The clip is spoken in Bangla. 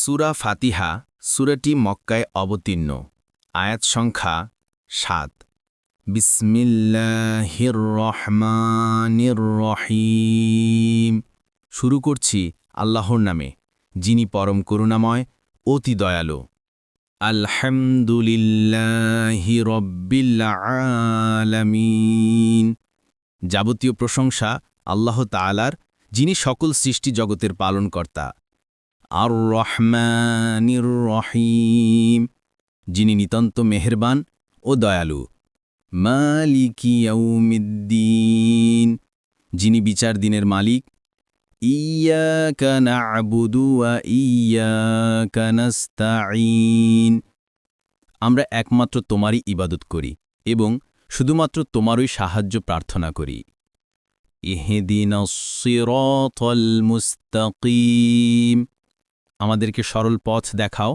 সুরা ফাতিহা, সুরাটি মক্কায় অবতীর্ণ। আয়াত সংখ্যা সাত। বিসমিল্লাহির রহমানির রহিম। শুরু করছি আল্লাহর নামে, যিনি পরম করুণাময়, অতি দয়ালু। আলহামদুলিল্লাহি রব্বিল যাবতীয় প্রশংসা আল্লাহ তাআলার, যিনি সকল সৃষ্টি জগতের পালনকর্তা। আর রহমানির রহিম যিনি নিতন্ত মেহেরবান ও দয়ালু। মালিকি ইয়াউমিদ্দিন, যিনি বিচার দিনের মালিক। ইয়াকা না'বুদু ইয়াকা নাস্তাঈন। আমরা একমাত্র তোমারই ইবাদত করি এবং শুধুমাত্র তোমারই সাহায্য প্রার্থনা করি। ইহদিনা সিরাতাল মুস্তাকিম। আমাদেরকে সরল পথ দেখাও।